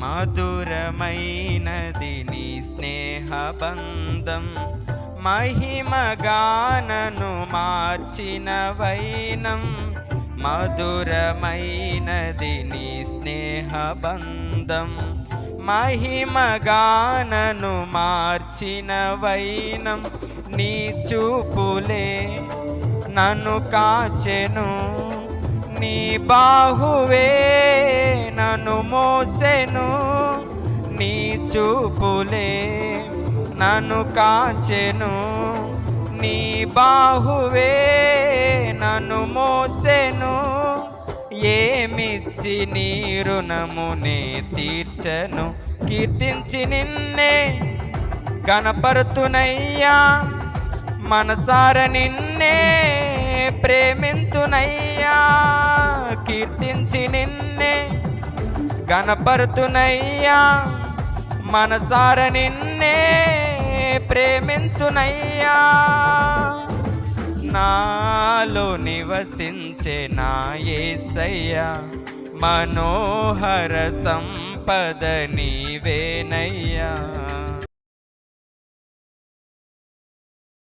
మధురమైనది నీ స్నేహబంధం. మహిమగానను మార్చిన వైనం. మధురమైనది నీ స్నేహబంధం. మహిమగానను మార్చిన వైనం. నీ చూపులే నన్ను కాచెను. నీ బాహువే నన్ను మోసెను నీ చూపులే నన్ను కాచెను నీ బాహువే నన్ను మోసెను. ఏమిచ్చి నీ రుణమునే తీర్చను? కీర్తించి నిన్నే గణపరుతునయ్యా. మనసార నిన్నే ప్రేమింతునయ్యా. కీర్తించి నిన్నే గణపరుతునయ్యా మనసార నిన్నే ప్రేమింతునయ్యా. నాలో నివసించే నా మనోహర సంపద నీవేనయ్యా.